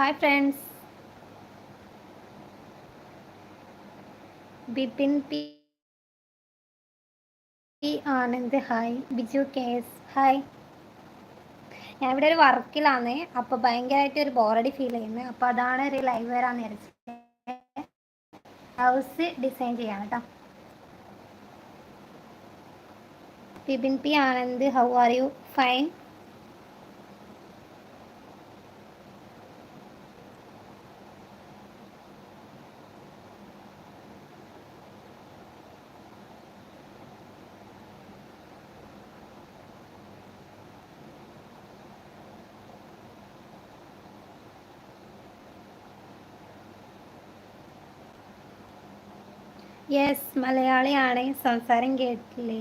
Hi friends Bipin P P Anand hi Biju K S hi ഞാൻ ഇവിടെ ഒരു വർക്കിലാണ് അപ്പോൾ ഭയങ്കരമായിട്ട് ഒരു ബോറടി ഫീൽ ചെയ്യുന്നത് അപ്പോൾ അതാണ് ഒരു ലൈവ് വരാന്ന് വിചാരിച്ചത് ഹൗസ് ഡിസൈൻ ചെയ്യാണ് കേട്ടോ Bipin P Anand how are you fine yes മലയാളിയാണ്. സംസാരം കേട്ടില്ലേ?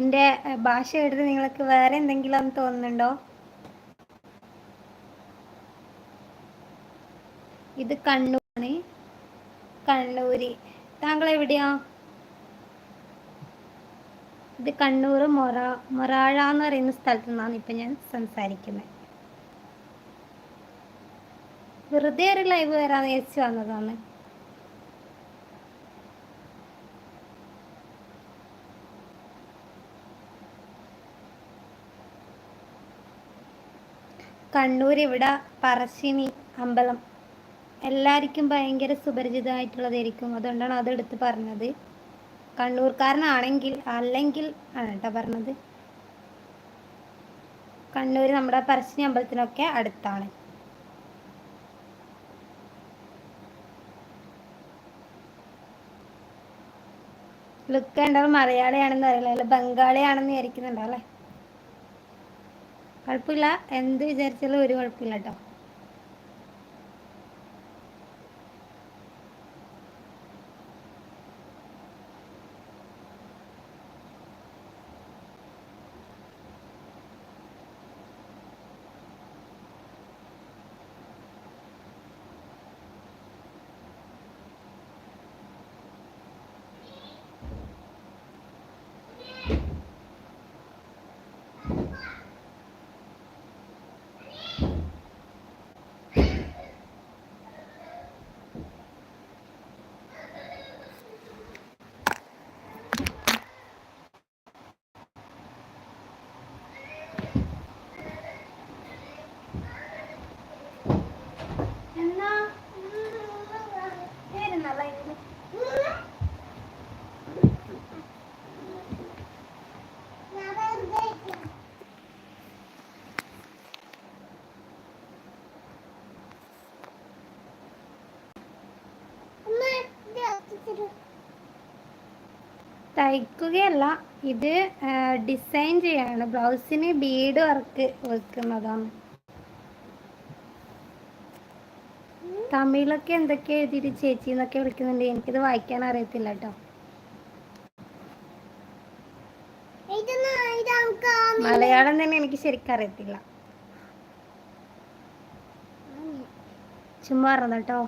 എന്റെ ഭാഷ എടുത്ത് നിങ്ങൾക്ക് വേറെ എന്തെങ്കിലും തോന്നുന്നുണ്ടോ? ഇത് കണ്ണൂരാണ്. കണ്ണൂര്. താങ്കൾ എവിടെയാ ഇത് കണ്ണൂർ മൊറ മൊറാഴ എന്ന് പറയുന്ന സ്ഥലത്തു നിന്നാണ് ഇപ്പം ഞാൻ സംസാരിക്കുന്നത്. വെറുതെ ഒരു ലൈവ് വരാന്ന് ചേച്ചി വന്നതാണ്. കണ്ണൂർ ഇവിടെ പറശ്ശിനി അമ്പലം എല്ലാവർക്കും ഭയങ്കര സുപരിചിതമായിട്ടുള്ളതായിരിക്കും. അതുകൊണ്ടാണ് അതെടുത്ത് പറഞ്ഞത്. കണ്ണൂർക്കാരനാണെങ്കിൽ അല്ലെങ്കിൽ ആണ് കേട്ടോ പറഞ്ഞത്. കണ്ണൂർ നമ്മുടെ പറശ്ശിനി അമ്പലത്തിനൊക്കെ അടുത്താണ്. ലുക്ക് കണ്ടത് മലയാളിയാണെന്ന് അറിയില്ല ബംഗാളിയാണെന്ന് വിചാരിക്കുന്നുണ്ടോ അല്ലേ? കുഴപ്പമില്ല. എന്ത് വിചാരിച്ചാലും ഒരു കുഴപ്പമില്ല കേട്ടോ എന്നാ വരുന്നല്ല ഇത് തയ്ക്കുകയല്ല ഇത് ഡിസൈൻ ചെയ്യാണ്. ബ്ലൗസിന് ബീഡ് വർക്ക് വെക്കുന്നതാണ്. തമിഴിലൊക്കെ എന്തൊക്കെ എഴുതിയിട്ട് ചേച്ചി എന്നൊക്കെ വിളിക്കുന്നുണ്ട്. എനിക്കിത് വായിക്കാൻ അറിയത്തില്ല കേട്ടോ. മലയാളം തന്നെ എനിക്ക് ശരിക്കും അറിയത്തില്ല. ചുമ്മാ പറഞ്ഞ കേട്ടോ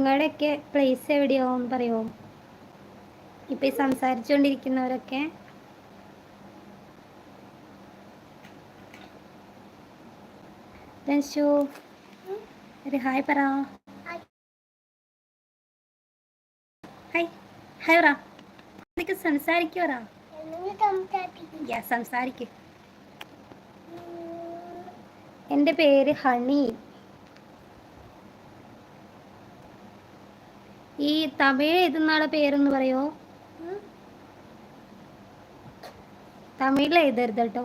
നിങ്ങളുടെയൊക്കെ പ്ലേസ് എവിടെയാവും പറയുമോ ഇപ്പൊ ഈ സംസാരിച്ചുകൊണ്ടിരിക്കുന്നവരൊക്കെ ഷു ഒരു ഹായ് പറ. ഹായ്. ഹായ് പറ. എന്തൊക്കെ സംസാരിക്കു പറ. യാ സംസാരിക്ക്. എന്റെ പേര് ഹണി. ഈ തമിഴ് എഴുതുന്നാളെ പേരൊന്ന് പറയോ? തമിഴിൽ എഴുതരുത് കേട്ടോ.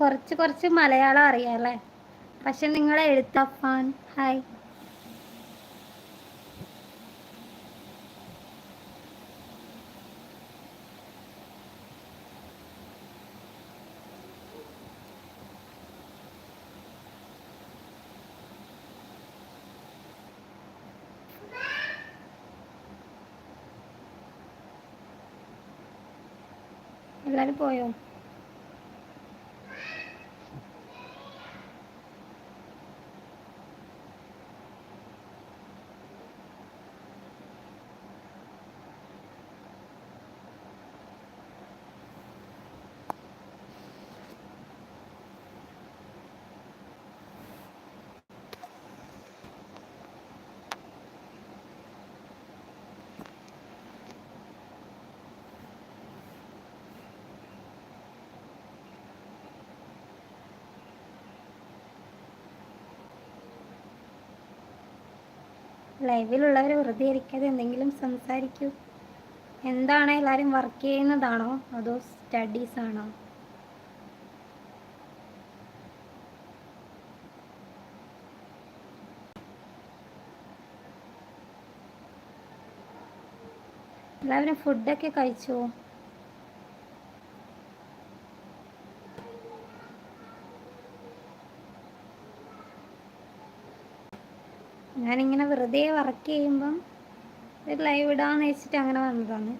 കുറച്ച് കുറച്ച് മലയാളം അറിയാം അല്ലേ? പക്ഷെ നിങ്ങൾ എഴുത്തഫാൻ ഹായ്. എല്ലാവരും പോയോ? ലൈവിലുള്ളവർ വെറുതെ ഇരിക്കാതെ എന്തെങ്കിലും സംസാരിക്കൂ. എന്താണ് എല്ലാവരും വർക്ക് ചെയ്യുന്നതാണോ? അതോ സ്റ്റഡീസ് ആണോ? എല്ലാവരും ഫുഡൊക്കെ കഴിച്ചോ? ഞാനിങ്ങനെ വെറുതെ വർക്ക് ചെയ്യുമ്പം ഒരു ലൈവ് ഇടാന്ന് വെച്ചിട്ട് അങ്ങനെ വന്നതാണ്.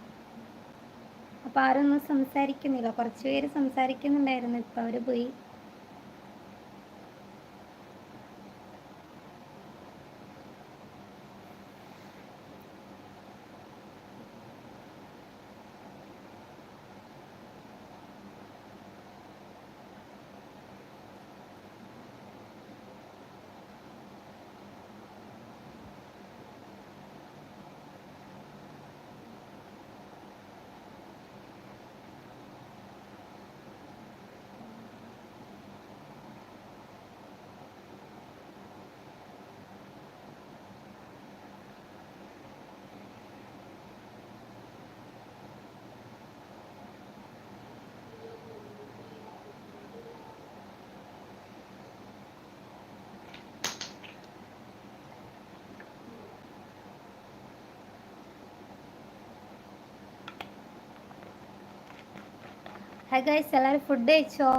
അപ്പോൾ ആരൊന്നും സംസാരിക്കുന്നില്ല. കുറച്ച് പേര് സംസാരിക്കുന്നുണ്ടായിരുന്നു. ഇപ്പം അവർ പോയി. ഹായ് ഗൈസ് എല്ലാവരും ഫുഡ് കഴിച്ചോ?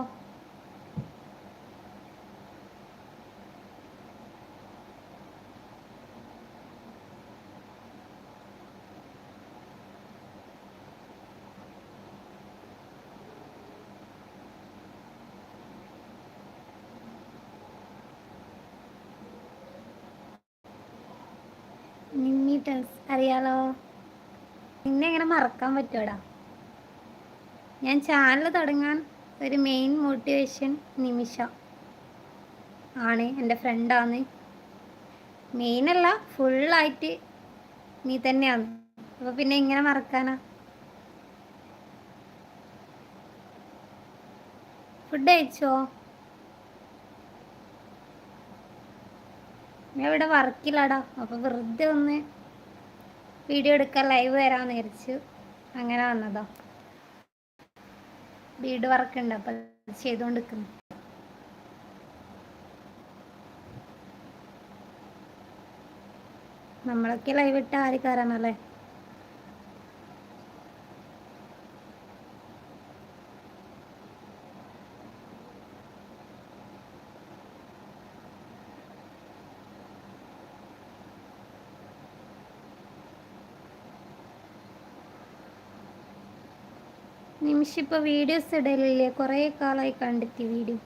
അറിയാലോ? നിന്നെ എങ്ങനെ മറക്കാൻ പറ്റുമോടാ ഞാൻ ചാനൽ തുടങ്ങാൻ ഒരു മെയിൻ മോട്ടിവേഷൻ നിമിഷ ആണ് എന്റെ ഫ്രണ്ടാണ് മെയിൻ മെയിനല്ല ഫുള്ളായിട്ട് നീ തന്നെയാണ്. അപ്പോൾ പിന്നെ എങ്ങനെ മറക്കാനാ? ഫുഡ് കഴിച്ചോ? ഞാൻ ഇവിടെ വർക്കില്ലടാ അപ്പോൾ വെറുതെ ഒന്ന് വീഡിയോ എടുക്കാൻ ലൈവ് വരാമെന്ന് വിചാരിച്ചു അങ്ങനെ വന്നതാ. വീട് വർക്ക് ഉണ്ട് അപ്പം ചെയ്തുകൊണ്ട് നമ്മളൊക്കെ ലൈവ് ഇട്ട് ആര് കയറാനല്ലേ നിമിഷം ഇപ്പോൾ വീഡിയോസ് ഇടലില്ലേ? കുറേ കാലമായി കണ്ടെത്തി വീഡിയോ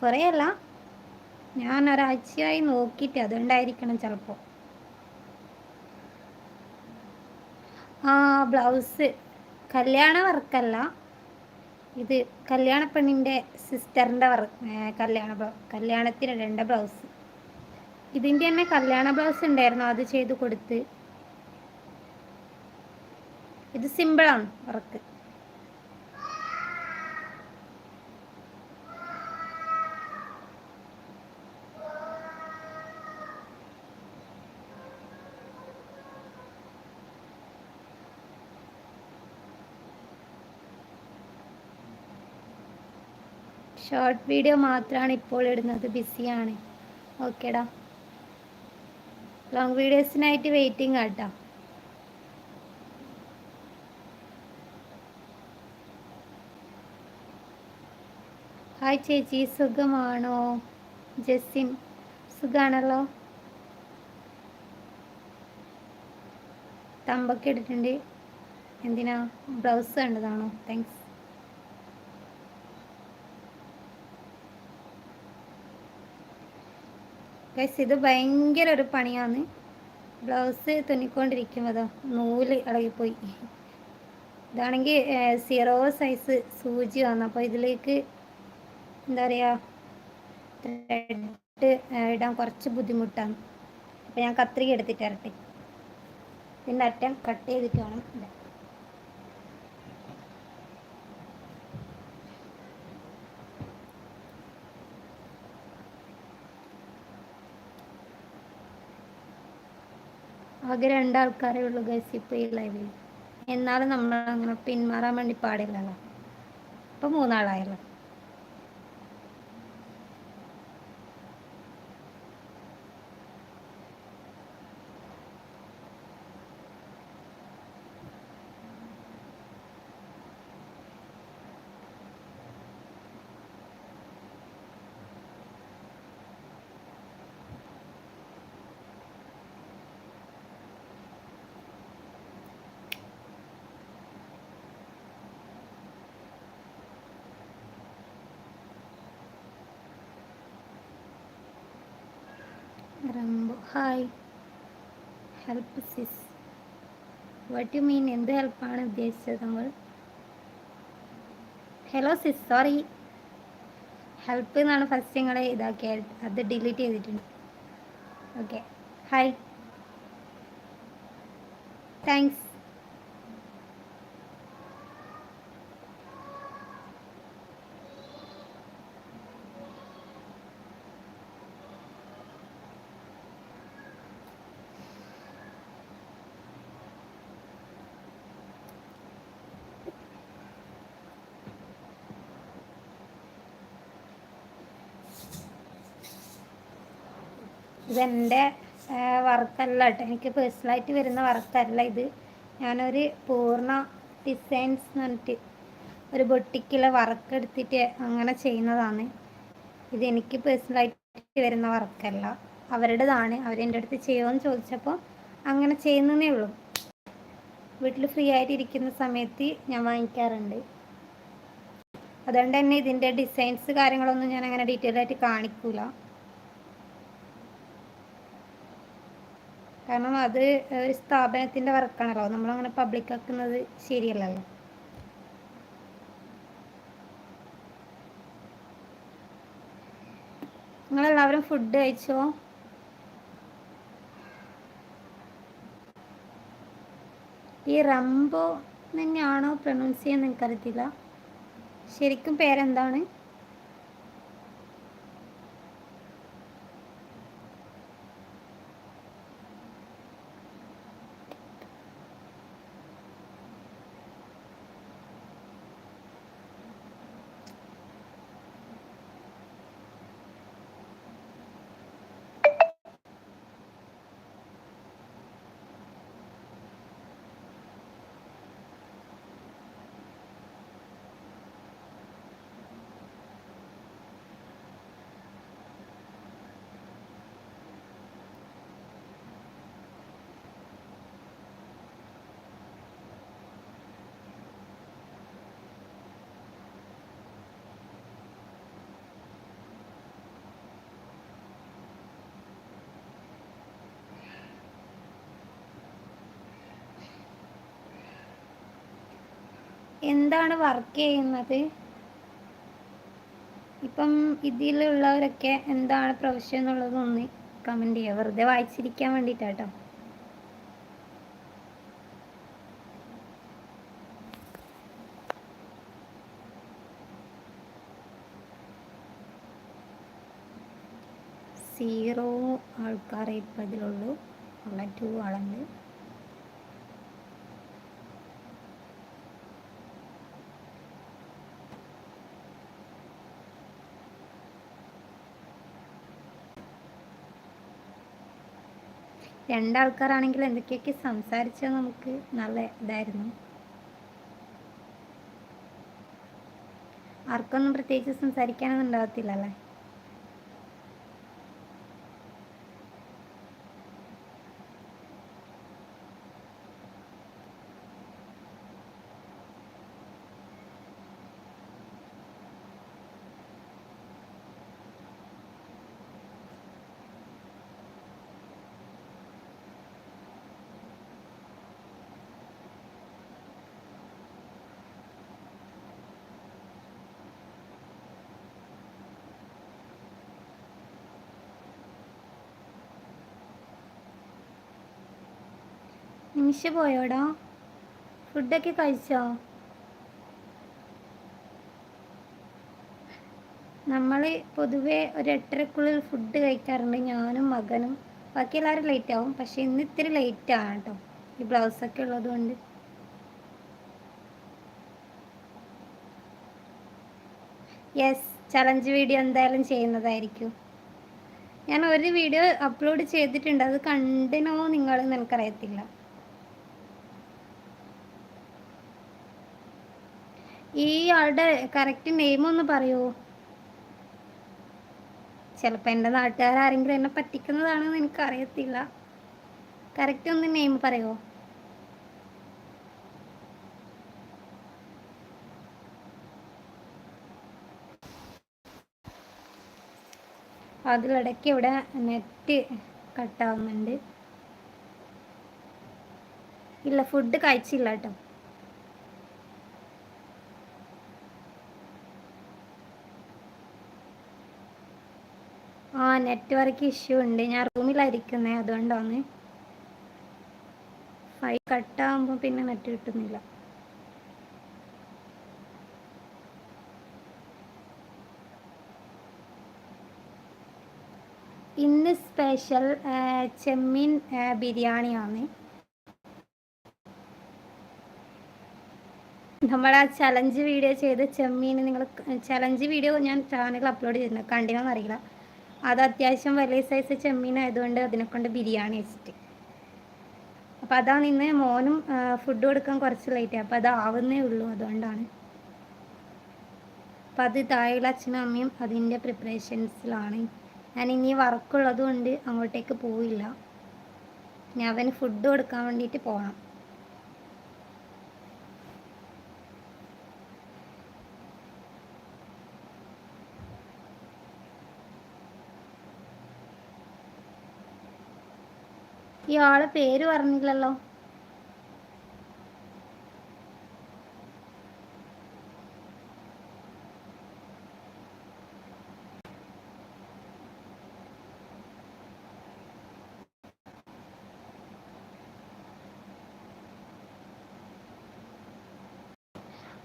കുറേ അല്ല. ഞാൻ ഒരാഴ്ചയായി നോക്കിയിട്ട് അതുകൊണ്ടായിരിക്കണം ചിലപ്പോൾ ആ ബ്ലൗസ് കല്യാണ വർക്കല്ല. ഇത് കല്യാണ പെണ്ണിന്റെ സിസ്റ്ററിന്റെ വർക്ക് കല്യാണ കല്യാണത്തിന് രണ്ട് ബ്ലൗസ് ഇതിന്റെ തന്നെ കല്യാണ ബ്ലൗസ് ഉണ്ടായിരുന്നു. അത് ചെയ്ത് കൊടുത്ത്. ഇത് സിമ്പിളാണ് വർക്ക്. ഷോർട്ട് വീഡിയോ മാത്രമാണ് ഇപ്പോൾ ഇടുന്നത്. ബിസിയാണ്. ഓക്കേടാ. ലോങ് വീഡിയോസിനായിട്ട് വെയിറ്റിംഗ് ആട്ടോ. ഹായ് ചേച്ചി സുഖമാണോ? ജസിൻ സുഖാണല്ലോ? തമ്പൊക്കെ ഇട്ടിട്ടുണ്ട്. എന്തിനാ? ബ്ലൗസ് കണ്ടതാണോ? താങ്ക്സ് ഗൈസ് ഇത് ഭയങ്കര ഒരു പണിയാണ്. ബ്ലൗസ് തുന്നിക്കൊണ്ടിരിക്കുമ്പോൾ നൂൽ ഇളകിപ്പോയി ഇതാണെങ്കിൽ സീറോ സൈസ് സൂചി വന്നു അപ്പോൾ ഇതിലേക്ക് എന്താ പറയുക ത്രെഡ് ഇടാൻ കുറച്ച് ബുദ്ധിമുട്ടാണ്. അപ്പോൾ ഞാൻ കത്രിക എടുത്തിട്ട് ഇറട്ടെ പിന്നെ അറ്റം കട്ട് ചെയ്തിട്ട് വേണം ആകെ രണ്ടാൾക്കാരേ ഉള്ളൂ ഗൈസ് ഇപ്പോൾ ഈ ലൈവിൽ എന്നാലും നമ്മൾ അങ്ങനെ പിന്മാറാൻ വേണ്ടി പാടില്ലല്ലോ. ഇപ്പം മൂന്നാളായല്ലോ Rambo hi help sis what you mean എന്ത് ഹെൽപ്പാണ് ഉദ്ദേശിച്ചത് നമ്മൾ? ഹലോ സിസ് സോറി ഹെൽപ്പ് എന്നാണ് ഫസ്റ്റ് നിങ്ങളെ ഇതാക്കിയത് അത് ഡിലീറ്റ് ചെയ്തിട്ടുണ്ട്. ഓക്കെ ഹായ് താങ്ക്സ് ഇതെന്റെ വർക്കല്ല കേട്ടോ. എനിക്ക് പേഴ്സണലായിട്ട് വരുന്ന വർക്കല്ല ഇത്. ഞാനൊരു പൂർണ ഡിസൈൻസ് എന്ന് പറഞ്ഞിട്ട് ഒരു ബൊട്ടിക്കുള്ള വർക്ക് എടുത്തിട്ട് അങ്ങനെ ചെയ്യുന്നതാണ്. ഇത് എനിക്ക് പേഴ്സണലായിട്ട് വരുന്ന വർക്കല്ല. അവരുടേതാണ്. അവരെന്റെ അടുത്ത് ചെയ്യുമെന്ന് ചോദിച്ചപ്പോൾ അങ്ങനെ ചെയ്യുന്നതേ ഉള്ളൂ. വീട്ടിൽ ഫ്രീ ആയിട്ട് ഇരിക്കുന്ന സമയത്ത് ഞാൻ വാങ്ങിക്കാറുണ്ട്. അതുകൊണ്ട് തന്നെ ഇതിന്റെ ഡിസൈൻസ് കാര്യങ്ങളൊന്നും ഞാൻ അങ്ങനെ ഡീറ്റെയിൽ ആയിട്ട് കാണിക്കൂല. കാരണം അത് ഒരു സ്ഥാപനത്തിന്റെ വർക്കാണല്ലോ. നമ്മളങ്ങനെ പബ്ലിക് ആക്കുന്നത് ശരിയല്ലല്ലോ. നിങ്ങളെല്ലാവരും ഫുഡ് കഴിച്ചോ? ഈ റംബോ തന്നെയാണോ പ്രൊണൗൺസ് ചെയ്യാൻ എനിക്കറിയത്തില്ല ശരിക്കും പേരെന്താണ്? എന്താണ് വർക്ക് ചെയ്യുന്നത്? ഇപ്പം ഇതിലുള്ളവരൊക്കെ എന്താണ് പ്രൊഫഷൻ എന്നുള്ളതൊന്ന് കമന്റ് ചെയ്യുക വെറുതെ വായിച്ചിരിക്കാൻ വേണ്ടിയിട്ടാട്ടോ സീറോ ആൾക്കാരെ ഇപ്പം ഇതിലുള്ളൂ. ഉള്ള ടു ആളുണ്ട്. രണ്ടാൾക്കാരാണെങ്കിൽ എന്തൊക്കെയൊക്കെ സംസാരിച്ചാൽ നമുക്ക് നല്ല ഇതായിരുന്നു? ആർക്കൊന്നും പ്രത്യേകിച്ച് സംസാരിക്കാനൊന്നും ഉണ്ടാകത്തില്ല അല്ലേ നിമിഷ പോയോടാ? ഫുഡൊക്കെ കഴിച്ചോ? നമ്മൾ പൊതുവേ ഒരു എട്ടരക്കുള്ളിൽ ഫുഡ് കഴിക്കാറുണ്ട് ഞാനും മകനും. ബാക്കി എല്ലാവരും ലേറ്റ് ആവും പക്ഷെ ഇന്ന് ഇത്തിരി ലേറ്റ് ആണ് കേട്ടോ ഈ ബ്ലൗസൊക്കെ ഉള്ളതുകൊണ്ട് യെസ് ചലഞ്ച് വീഡിയോ എന്തായാലും ചെയ്യുന്നതായിരിക്കും. ഞാൻ ഒരു വീഡിയോ അപ്ലോഡ് ചെയ്തിട്ടുണ്ട് അത് കണ്ടിനോ നിങ്ങൾ എനിക്കറിയത്തില്ല. ഈ ആളുടെ കറക്റ്റ് നെയിം ഒന്ന് പറയുമോ ചിലപ്പോൾ എന്റെ നാട്ടുകാരെങ്കിലും എന്നെ പറ്റിക്കുന്നതാണെന്ന് എനിക്കറിയത്തില്ല. കറക്റ്റ് ഒന്ന് നെയിം പറയോ? അതിലിടയ്ക്ക് ഇവിടെ നെറ്റ് കട്ടാവുന്നുണ്ട് ഇല്ല ഫുഡ് കഴിച്ചില്ല കേട്ടോ. ആ നെറ്റ്വർക്ക് ഇഷ്യൂ ഉണ്ട്. ഞാൻ റൂമിലായിരിക്കുന്നേ അതുകൊണ്ടാണ്. ഫൈ കട്ടാകുമ്പോൾ പിന്നെ നെറ്റ് കിട്ടുന്നില്ല. ഇന്ന് സ്പെഷ്യൽ ചെമ്മീൻ ബിരിയാണിയാണ്. നമ്മൾ ആ ചലഞ്ച് വീഡിയോ ചെയ്ത് ചെമ്മീൻ നിങ്ങൾ ചലഞ്ച് വീഡിയോ ഞാൻ ചാനലിൽ അപ്ലോഡ് ചെയ്തിട്ടുണ്ട്. കണ്ടിനോന്ന് അറിയില്ല അത് അത്യാവശ്യം വലിയ സൈസ് ചെമ്മീൻ ആയതുകൊണ്ട് അതിനെ കൊണ്ട് ബിരിയാണി വെച്ചിട്ട്. അപ്പം അതാണ് ഇന്ന് മോനും ഫുഡ് കൊടുക്കാൻ കുറച്ച് ലേറ്റ് അപ്പം അത് ആവുന്നേ ഉള്ളൂ അതുകൊണ്ടാണ്. അപ്പം അത് താഴെയുള്ള അച്ഛനും അമ്മയും അതിന്റെ പ്രിപ്പറേഷൻസിലാണ് ഞാൻ ഇനി വർക്കുള്ളത് കൊണ്ട് അങ്ങോട്ടേക്ക് പോവില്ല. ഞാൻ അവന് ഫുഡ് കൊടുക്കാൻ വേണ്ടിയിട്ട് പോകണം ഇയാളെ പേര് പറഞ്ഞില്ലല്ലോ.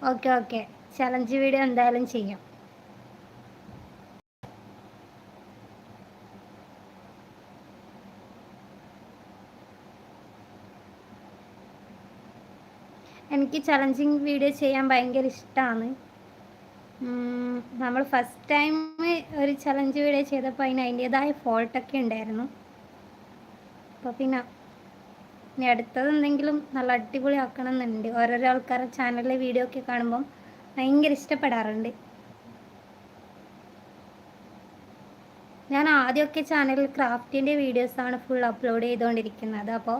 ഓക്കെ ഓക്കെ ചലഞ്ച് വീഡിയോ എന്തായാലും ചെയ്യാം. എനിക്ക് ചലഞ്ചിങ് വീഡിയോ ചെയ്യാൻ ഭയങ്കര ഇഷ്ടമാണ് നമ്മൾ ഫസ്റ്റ് ടൈം ഒരു ചലഞ്ച് വീഡിയോ ചെയ്തപ്പോൾ അതിന് അതിന്റേതായ ഫോൾട്ടൊക്കെ ഉണ്ടായിരുന്നു. അപ്പോൾ പിന്നെ ഇനി അടുത്തത് എന്തെങ്കിലും നല്ല അടിപൊളി ആക്കണം എന്നുണ്ട് ഓരോരോ ആൾക്കാരുടെ ചാനലിലെ വീഡിയോ ഒക്കെ കാണുമ്പം ഭയങ്കര ഇഷ്ടപ്പെടാറുണ്ട്. ഞാൻ ആദ്യമൊക്കെ ചാനലിൽ ക്രാഫ്റ്റിന്റെ വീഡിയോസാണ് ഫുൾ അപ്ലോഡ് ചെയ്തുകൊണ്ടിരിക്കുന്നത് അപ്പോൾ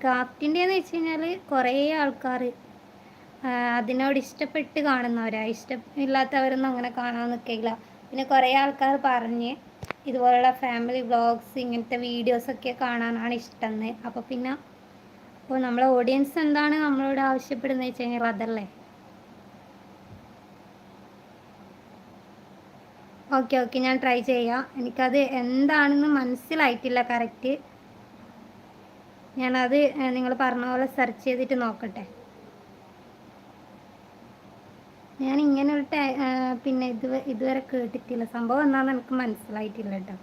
ക്രാഫ്റ്റിന്റെ എന്ന് വെച്ച് കഴിഞ്ഞാൽ കുറേ ആൾക്കാർ അതിനോട് ഇഷ്ടപ്പെട്ട് കാണുന്നവരാ. ഇഷ്ടമില്ലാത്തവരൊന്നും അങ്ങനെ കാണാൻ നിൽക്കില്ല പിന്നെ കുറേ ആൾക്കാർ പറഞ്ഞ് ഇതുപോലുള്ള ഫാമിലി വ്ളോഗ്സ് ഇങ്ങനത്തെ വീഡിയോസൊക്കെ കാണാനാണ് ഇഷ്ടം അപ്പോൾ പിന്നെ അപ്പോൾ നമ്മളെ ഓഡിയൻസ് എന്താണ് നമ്മളോട് ആവശ്യപ്പെടുന്നത് വെച്ച് കഴിഞ്ഞാൽ അതല്ലേ? ഓക്കെ ഓക്കെ ഞാൻ ട്രൈ ചെയ്യാം. എനിക്കത് എന്താണെന്ന് മനസ്സിലായിട്ടില്ല കറക്റ്റ്. ഞാനത് നിങ്ങൾ പറഞ്ഞ പോലെ സെർച്ച് ചെയ്തിട്ട് നോക്കട്ടെ. ഞാൻ ഇങ്ങനെ ഒരു പിന്നെ ഇത് ഇതുവരെ കേട്ടിട്ടില്ല. സംഭവം എന്താണെന്ന് എനിക്ക് മനസ്സിലായിട്ടില്ല കേട്ടോ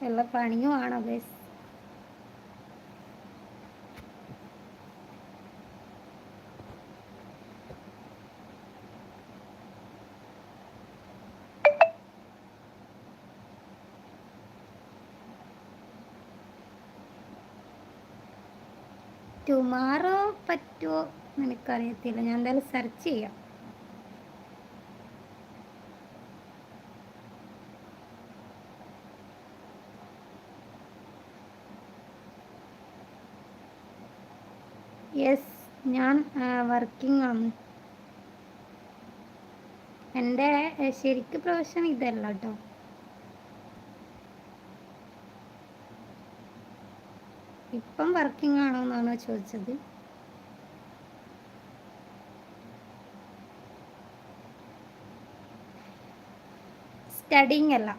എല്ലാ പണിയുമാണോ ഗൈസ് ടുമാറോ പറ്റുമോ എനിക്കറിയത്തില്ല ഞാൻ എന്തായാലും സെർച്ച് ചെയ്യാം. യെസ് ഞാൻ വർക്കിംഗ് ആണ്. എന്റെ ശരിക്കും പ്രൊഫഷൻ ഇതല്ല കേട്ടോ ഇപ്പം വർക്കിംഗ് ആണോ എന്നാണോ ചോദിച്ചത്. സ്റ്റഡിങ് അല്ല.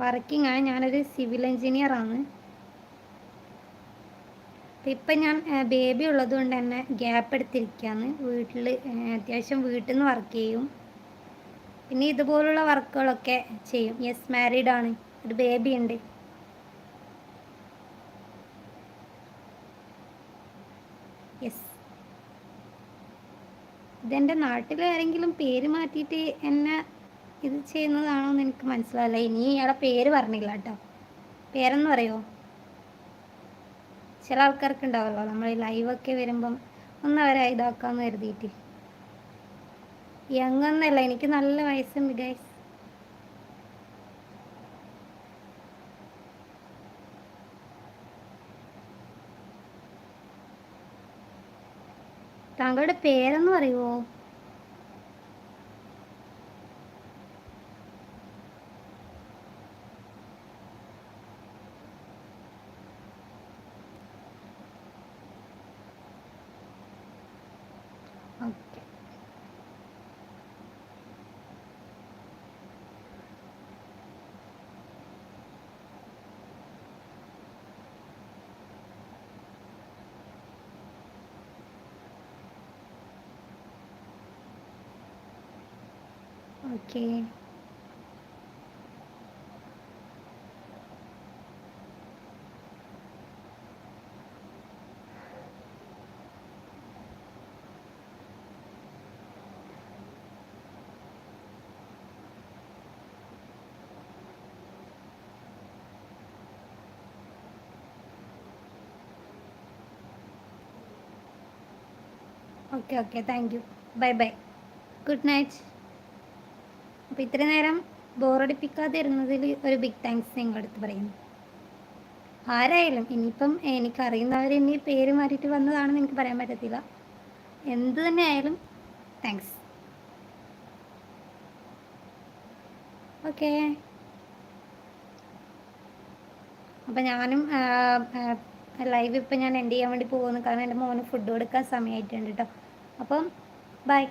വർക്കിംഗ് ആണ് ഞാനൊരു സിവിൽ എഞ്ചിനീയർ ആണ്. ഇപ്പം ഞാൻ ബേബി ഉള്ളത് കൊണ്ട് തന്നെ ഗ്യാപ്പ് എടുത്തിരിക്കുകയാണ് വീട്ടിൽ അത്യാവശ്യം വീട്ടിൽ നിന്ന് വർക്ക് ചെയ്യും. പിന്നെ ഇതുപോലുള്ള വർക്കുകളൊക്കെ ചെയ്യും. യെസ് മാരീഡ് ആണ്. ഒരു ബേബി ഉണ്ട് യെസ് ഇതെന്റെ നാട്ടിൽ ആരെങ്കിലും പേര് മാറ്റിയിട്ട് എന്നെ ഇത് ചെയ്യുന്നതാണോ എന്ന് എനിക്ക് മനസ്സിലായില്ല ഇനി ഇയാളെ പേര് പറഞ്ഞില്ല കേട്ടോ. പേരെന്ന് പറയോ ചില ആൾക്കാർക്ക് ഉണ്ടാവല്ലോ നമ്മൾ ലൈവൊക്കെ വരുമ്പം ഒന്ന് അവരെ ഇതാക്കാന്ന് കരുതിയിട്ട്. യങ് എന്നല്ല എനിക്ക് നല്ല വയസ്സുണ്ട് ഗൈസ് താങ്കളുടെ പേരെന്ന് പറയുമോ okay. Okay okay okay thank you bye bye good night അപ്പോൾ ഇത്ര നേരം ബോറടിപ്പിക്കാതെ ഇരുന്നതിൽ ഒരു ബിഗ് താങ്ക്സ് നിങ്ങളുടെ അടുത്ത് പറയുന്നു. ആരായാലും ഇനിയിപ്പം എനിക്കറിയുന്നവർ ഇനി പേര് മാറ്റിയിട്ട് വന്നതാണെന്ന് എനിക്ക് പറയാൻ പറ്റത്തില്ല. എന്ത് തന്നെ ആയാലും താങ്ക്സ് ഓക്കേ അപ്പം ഞാനും ലൈവ് ഇപ്പം ഞാൻ എൻഡ് ചെയ്യാൻ വേണ്ടി പോകുന്നു. കാരണം എന്റെ മോന് ഫുഡ് കൊടുക്കാൻ സമയമായിട്ടുണ്ട് കേട്ടോ അപ്പം ബൈ